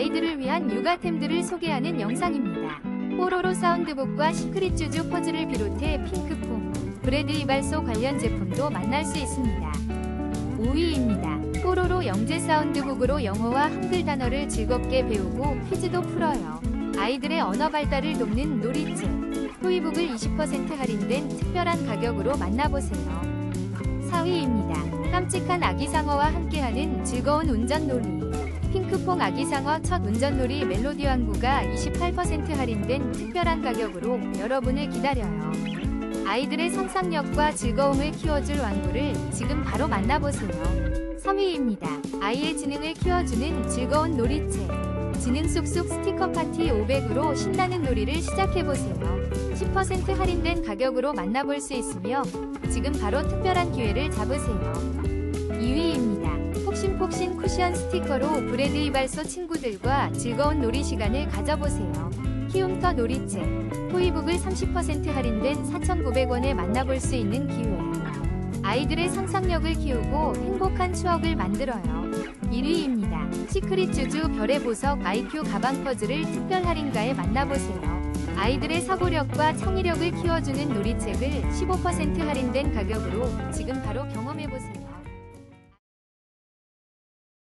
아이들을 위한 육아템들을 소개하는 영상입니다. 뽀로로 사운드북과 시크릿 쭈쭈 퍼즐을 비롯해 핑크퐁, 브래드 이발소 관련 제품도 만날 수 있습니다. 5위입니다. 뽀로로 영재 사운드북으로 영어와 한글 단어를 즐겁게 배우고 퀴즈도 풀어요. 아이들의 언어 발달을 돕는 놀이책. 토이북을 20% 할인된 특별한 가격으로 만나보세요. 4위입니다. 깜찍한 아기 상어와 함께하는 즐거운 운전 놀이. 핑크퐁 아기상어 첫 운전놀이 멜로디 왕구가 28% 할인된 특별한 가격으로 여러분을 기다려요. 아이들의 상상력과 즐거움을 키워줄 왕구를 지금 바로 만나보세요. 3위입니다. 아이의 지능을 키워주는 즐거운 놀이책. 지능 쑥쑥 스티커 파티 500으로 신나는 놀이를 시작해보세요. 10% 할인된 가격으로 만나볼 수 있으며 지금 바로 특별한 기회를 잡으세요. 2위입니다. 폭신폭신 쿠션 스티커로 브레드 이발소 친구들과 즐거운 놀이 시간을 가져보세요. 키움터 놀이책, 토이북을 30% 할인된 4,900원에 만나볼 수 있는 기회. 아이들의 상상력을 키우고 행복한 추억을 만들어요. 1위입니다. 시크릿 쭈쭈 별의 보석 IQ 가방 퍼즐을 특별 할인가에 만나보세요. 아이들의 사고력과 창의력을 키워주는 놀이책을 15% 할인된 가격으로 지금 바로 경험해보세요.